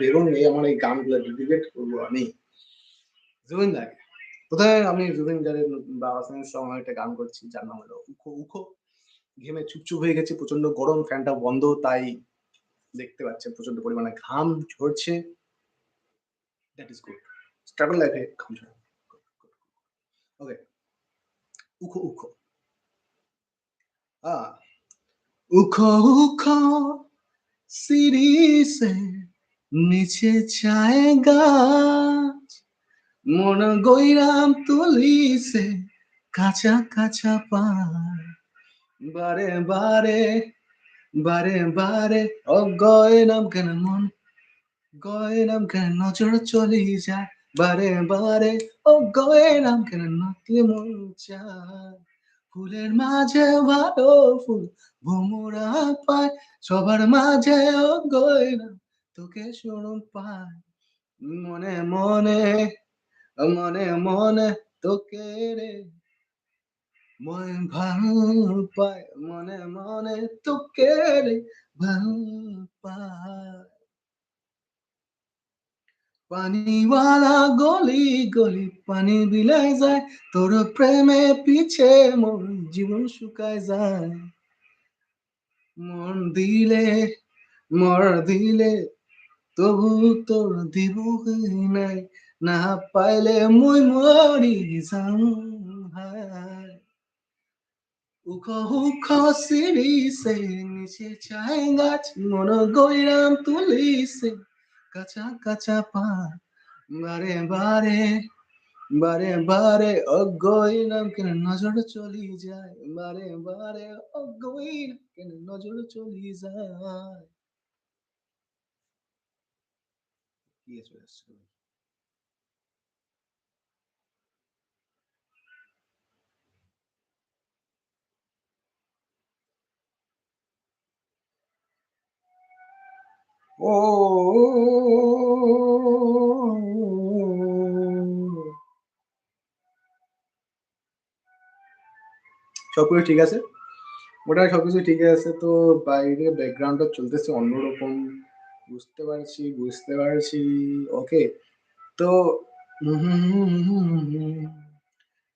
বেরোলে আমার এই গানগুলো ডিবেট করব আমি। জুবিন দাকে কোথায়? আমি জুবিন দারের বাবা সঙ্গে একটা গান করছি, যার নাম হলো উখো উখো। ঘেমে চুপচুপ হয়ে গেছে প্রচণ্ড গরম, ফ্যানটা বন্ধ, তাই দেখতে পাচ্ছেন প্রচণ্ড পরিমাণে ঘাম ঝরছে। দ্যাট ইজ গুড স্ট্রাগল লাইফে ঘাম ঝরে। ওকে উখো উখো। আ, উখো উখো, সিঁড়ি সে নিচে চায় গাছ, মন গইরাম তুলিছে কাঁচা কাঁচা পায় বারে বারে বারে বারে, ও গয়নাম কেন মন গয়নাম কেন নজর চলি যায়? বারে বারে, ও গয়নাম কেন নকলে মন চায়? ফুলের মাঝে ভালো ফুল ভোমরা পায়, সবার মাঝে ও গয়নাম তোকে শুনুন পায় মনে মনে মনে মনে তোকে রে। মন ভালো পায়, মনে মনে তোকে রে ভালো পায়। পানিওয়ালা গলি গলি, পানি বিলাই যায়, তোর প্রেমে পিছে মন, জীবন শুকায় যায়। মন দিলে, মর দিলে তবু তোর দিব নাই, না পাইলে মুই মরি যাম উখো উখো সিঁড়ি নিচে চায় গাছ মন গইরাম তুলি সে কাঁচা কাঁচা পা বারে বারে বারে বারে অগইরাম কেন নজর চলি যায়। বারে বারে অগইরাম কেন নজর চলি যায়। আসছে ও সবকিছু ঠিক আছে? ওটা সবকিছু ঠিক আছে তো বাইরে ব্যাকগ্রাউন্ডটা চলতেছে অন্যরকম। বুঝতে পারছি বুঝতে পারছি। ওকে তো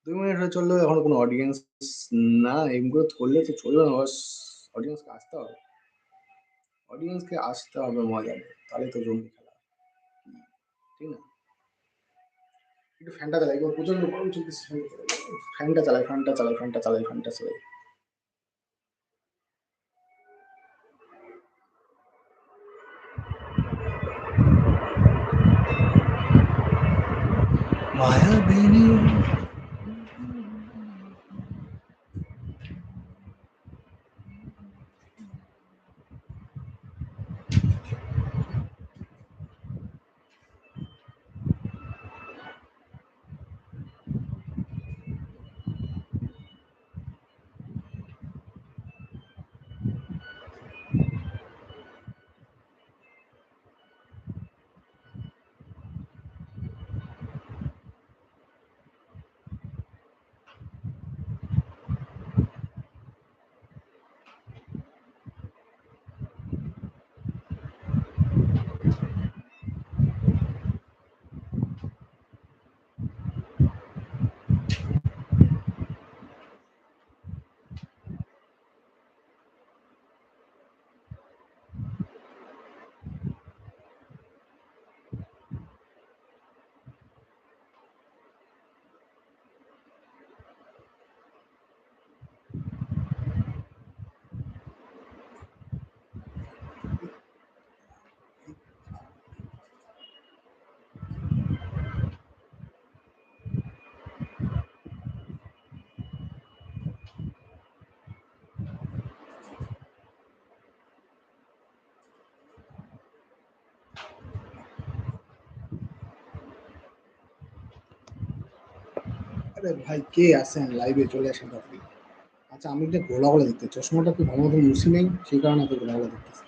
দুই মিনিট হয়ে চলল, এখন কোনো অডিয়েন্স না এমগুলো করলে তো চলবে না অডিয়েন্সকে আসতে হবে। অডিয়েন্সকে আসতে হবে মজা তাহলে তো জমবে খেলা। ঠিক না? একটু ফ্যানটা চালাই প্রচণ্ড গরম চলতেছে ফ্যানটা চালাই ফ্যানটা চালাই ফ্যানটা চালাই ফ্যানটা চালাই। माया बहने আরে ভাই, কে আছেন? লাইভে চলে আসেন আপনি। আচ্ছা আমি একটা ঘোলা দেখতে চশমাটা কি ভালো মতো মুছি নেই? সেই কারণে এত ঘোলা দেখতেছি।